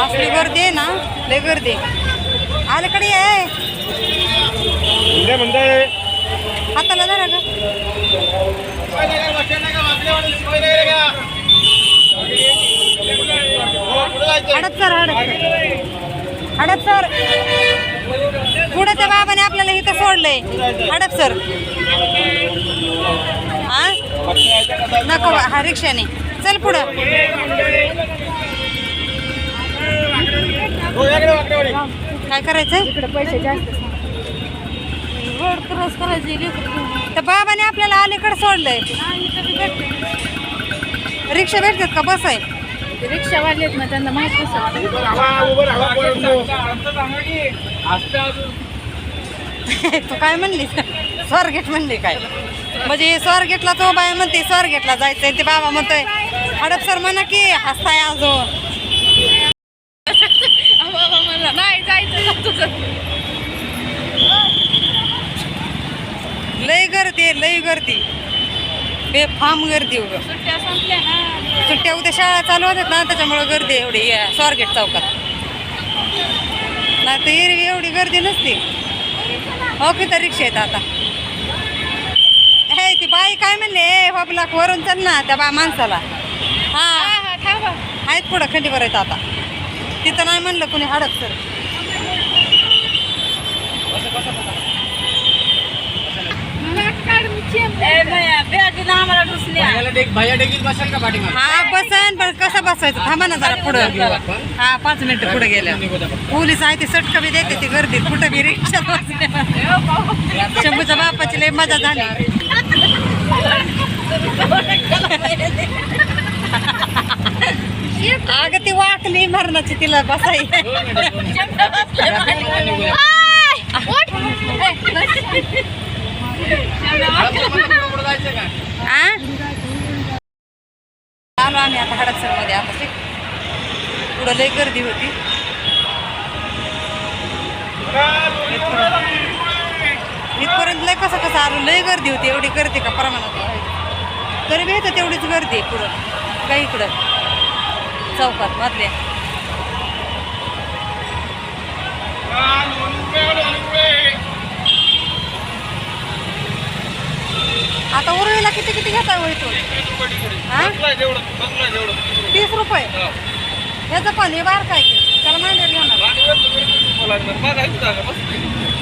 असली गर्दी आहे ना लय गर्दी. आल्याकडे म्हणजे म्हणताय. हाताला धरा ग. हडप सर हडप हडप सर. पुढे त्या बाबाने आपल्याला इथं सोडलंय. हडप सर. हा नको हा रिक्षाने. चल पुढं. काय करायचंय? रोड क्रॉस करायची तर बाबाने आपल्याला अलीकडे सोडलंय. रिक्षा भेटतात का? बस आहे. रिक्षावाले आहेत ना त्यांना माहीत नसेल तू काय म्हणली स्वारगेट म्हणली काय? म्हणजे स्वारगेटला तो बाय म्हणते स्वारगेटला जायचंय. ते बाबा म्हणतोय हडप सर म्हणा की हसताय अजून. नाही जायचं तुझं लय गर्दी आहे, लय गर्दी. बेफाम गर्दी उगं. सुट्ट्या संपल्या ना. सुट्ट्या उद्या शाळा चालू होतात ना त्याच्यामुळं गर्दी एवढी या स्वारगेट चौकात. नाही तर एरवी एवढी गर्दी नसते. हो की तर रिक्षा येत आता. हे ती बाई काय म्हणले? बाबला वरून चल ना त्या बा माणसाला. हा. हा आहेत पुढं खंडीवर आहेत आता. तिथं नाही म्हणलं कुणी आम्हाला घुसल्या हा बसन पण कसं बसायचं? थांबा ना जरा पुढं. हा पाच मिनिटं पुढे गेल्या. पोलीस आहे ते सटक बी देते ती गर्दी. कुठं बी रिक्षा शंभूच्या बापाची लय मजा झाली. अगं ती वाकली मरणाची तिला बसाई आलो आम्ही आता हडपसरमध्ये आता पुढं लय गर्दी होती. इथपर्यंत लय कसं कसं आलो लय गर्दी होती. एवढी गर्दी का प्रमाणात तरी बी तेवढीच गर्दी आहे पुढं. काही इकडं. चौकात मधल्या आता उरळीला किती किती घेता हो? तीस रुपये? ह्याचं पण हे बार काय? त्याला मांडीवर घेणार.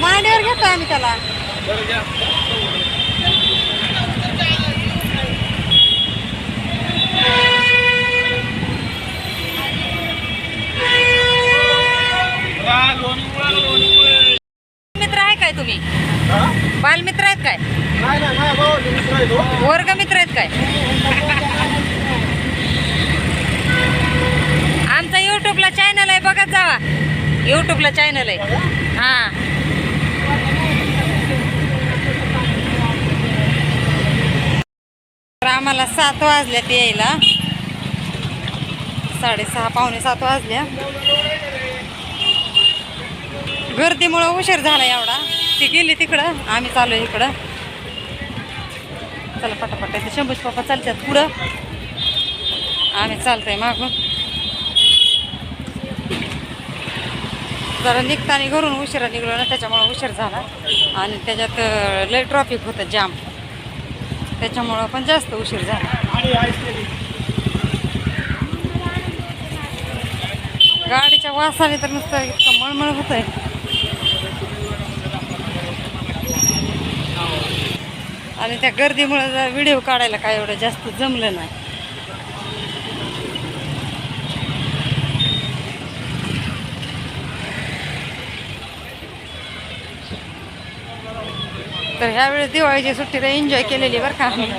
मांडीवर घेतो आम्ही त्याला मित्र आहे काय तुम्ही बालमित्र आहेत काय? वर्ग मित्र आहेत काय? आमचा युट्यूबला चॅनल आहे बघत जावा. युट्यूबला चॅनल आहे. हां. तर आम्हाला सात वाजल्यात यायला. साडेसहा पावणे सात वाजल्या. गर्दीमुळं उशीर झाला एवढा. ती गेली तिकडं. आम्ही चालू आहे इकडं. चला पटापट ते शंभूज पप्पा चालतात पुढं. आम्ही चालतंय मागून. जरा निघताना घरून उशिरा निघलो ना त्याच्यामुळं उशीर झाला. आणि त्याच्यात लय ट्रॉफिक होतं जाम त्याच्यामुळं पण जास्त उशीर झाला. गाडीच्या वासाने तर नुसतं इतकं मळमळ होत आणि त्या गर्दीमुळे व्हिडिओ काढायला काय एवढं जास्त जमलं नाही. तर ह्यावेळेस दिवाळीची सुट्टीला एन्जॉय केलेली बरं का आम्ही.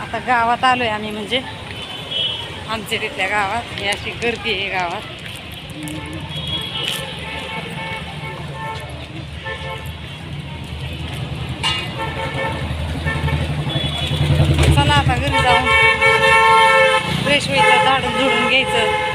आता गावात आलोय आम्ही म्हणजे. आमच्या तिथल्या गावात. ही अशी गर्दी आहे गावात. आता घरी जाऊन. फ्रेश व्हायचं झाडून झुडून घ्यायचं.